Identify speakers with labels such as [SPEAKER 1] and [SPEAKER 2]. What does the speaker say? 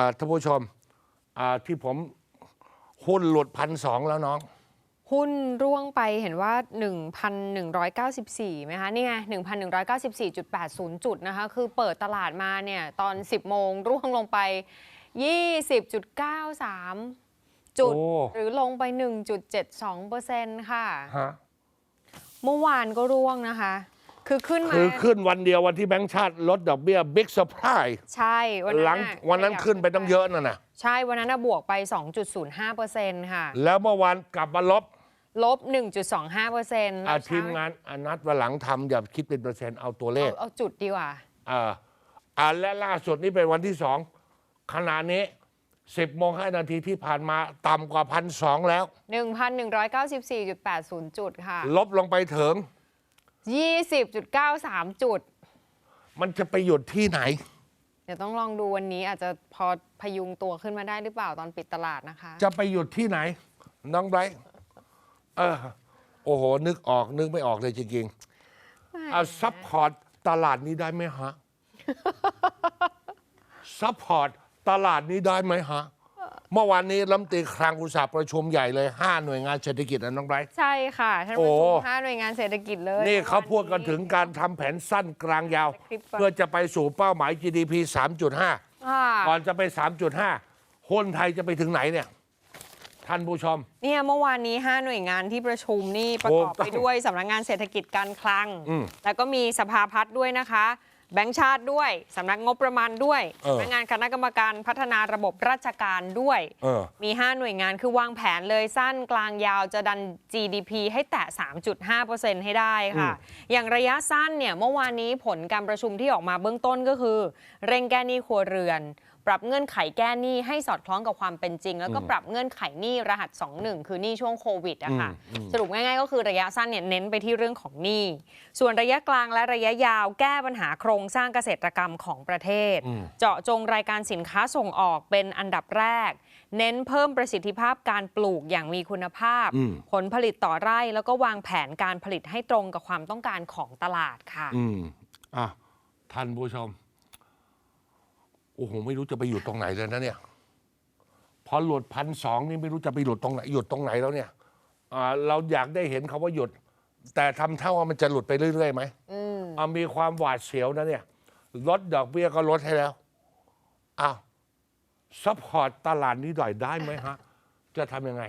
[SPEAKER 1] อ่าท่านผู้ชมอ่าที่ผมหุ้นหลุดพันสองแล้วน้อง
[SPEAKER 2] หุ้นร่วงไปเห็นว่า 1,194ไหมคะนี่ไง1,194.80 จุดนะคะ คือเปิดตลาดมาเนี่ย ตอน 10 โมงร่วงลงไป 20.93 จุด
[SPEAKER 1] โอ้
[SPEAKER 2] หรือลงไป 1.72%ค่ะ
[SPEAKER 1] ฮะ
[SPEAKER 2] เมื่อวานก็ร่วงนะคะ คือขึ้นมา
[SPEAKER 1] คือขึ้นวันเดียววันที่แบงก์ชาติลดดอกเบี้ยบิ๊กเซอร์ไพรส์
[SPEAKER 2] ใช่วันนั้น
[SPEAKER 1] หลัง
[SPEAKER 2] น่ะ
[SPEAKER 1] วันนั้น
[SPEAKER 2] ขยับ
[SPEAKER 1] ขึ้นไปต้องเยอะนั่นนะ
[SPEAKER 2] ใช่วันนั้นน่ะบวกไป 2.05%ค่ะ
[SPEAKER 1] แล้วเมื่อวานกลับมาลบ
[SPEAKER 2] ลบ 1.25%
[SPEAKER 1] อา
[SPEAKER 2] แล้ว
[SPEAKER 1] ทีมงานอนัดวันหลังทำอย่าคิดเป็นเปอร์เซ็นต์เอาตัวเล
[SPEAKER 2] เอา
[SPEAKER 1] ข
[SPEAKER 2] เอาจุดดีกว่า
[SPEAKER 1] อ่าอ่าและล่าสุดนี่เป็นวันที่สองขณะนี้สิบโมงห้านาทีที่ผ่านมาต่ำกว่าพันสองแล้ว
[SPEAKER 2] 1,194.80 จุดค่ะ
[SPEAKER 1] ลบลงไปถึง
[SPEAKER 2] 20.93 จุด
[SPEAKER 1] มันจะไปหยุดที่ไหน
[SPEAKER 2] เดี๋ยวต้องลองดูวันนี้อาจจะพอพยุงตัวขึ้นมาได้หรือเปล่าตอนปิดตลาดนะคะ
[SPEAKER 1] จะไปหยุดที่ไหน น้องไบรท์เออโอ้โห นึกออกนึกไม่ออกเลยจริงๆเอาซัพพอร์ตตลาดนี้ได้ไหมฮะ ซัพพอร์ตตลาดนี้ได้ไหมฮะ เมื่อวานนี้รัฐมนตรีคลังอุตสาหประชุมใหญ่เลยห้าหน่วยงานเศรษฐกิจนะน้องไบรท์
[SPEAKER 2] ใช่ค่ะท่าน
[SPEAKER 1] โอ้
[SPEAKER 2] ประชุมห้าหน่วยงานเศรษฐกิจเลย
[SPEAKER 1] นี่เขาพูดกันถึงการทำแผนสั้นกลางยาว
[SPEAKER 2] คลิปก่อน
[SPEAKER 1] เพื่อจะไปสู่เป้าหมาย GDP 3.5
[SPEAKER 2] ค่ะ
[SPEAKER 1] ก่อนจะไป 3.5หุ้นไทยจะไปถึงไหนเนี่ย ท่านผู้ชม
[SPEAKER 2] เนี่ยเมื่อวานนี้5หน่วยงานที่ประชุมนี่ประกอบ
[SPEAKER 1] โอ้
[SPEAKER 2] ไปด้วยสำนักงานเศรษฐกิจการคลัง
[SPEAKER 1] อืม
[SPEAKER 2] แล้วก็มีสภาพัฒน์ด้วยนะคะ แบงก์ชาติด้วยสำนักงบประมาณด้วย
[SPEAKER 1] เออ
[SPEAKER 2] สำนักงานคณะกรรมการพัฒนาระบบราชการด้วย
[SPEAKER 1] เออ
[SPEAKER 2] มี 5 หน่วยงานคือวางแผนเลยสั้นกลางยาวจะดัน GDP ให้แตะ 3.5%ให้ได้ค่ะ อย่างระยะสั้นเนี่ยเมื่อวานนี้ผลการประชุมที่ออกมาเบื้องต้นก็คือ เร่งแก้หนี้ครัวเรือน ปรับเงื่อนไขแก้หนี้ให้สอดคล้องกับความเป็นจริง แล้วก็ปรับเงื่อนไขหนี้รหัส 21 คือหนี้ช่วงโควิดอะค่ะสรุปง่ายๆ ก็คือระยะสั้นเนี่ยเน้นไปที่เรื่องของหนี้ส่วนระยะกลางและระยะยาวแก้ปัญหาโครงสร้างเกษตรกรรมของประเทศ เจาะจงรายการสินค้าส่งออกเป็นอันดับแรก เน้นเพิ่มประสิทธิภาพการปลูกอย่างมีคุณภาพ
[SPEAKER 1] อืม
[SPEAKER 2] ผลผลิตต่อไร่แล้วก็วางแผนการผลิตให้ตรงกับความต้องการของตลาดค่ะ
[SPEAKER 1] อืมอะท่านผู้ชมโอ้โหไม่รู้จะไปหยุดตรงไหนเลยนะเนี่ยพอหลุดพันสองนี่ไม่รู้จะไปหยุดตรงไหนหยุดตรงไหนแล้วเนี่ยอ่าเราอยากได้เห็นคาว่าหยุด แต่ทำเท่าว่ามันจะหลุดไปเรื่อยๆไหม
[SPEAKER 2] อืม
[SPEAKER 1] อ่ามีความหวาดเสียวนะเนี่ยลดดอกเบี้ยก็ลดให้แล้วอ้าวซัพพอร์ตตลาดนี้หน่อยได้ไหมฮะ จะทำยังไง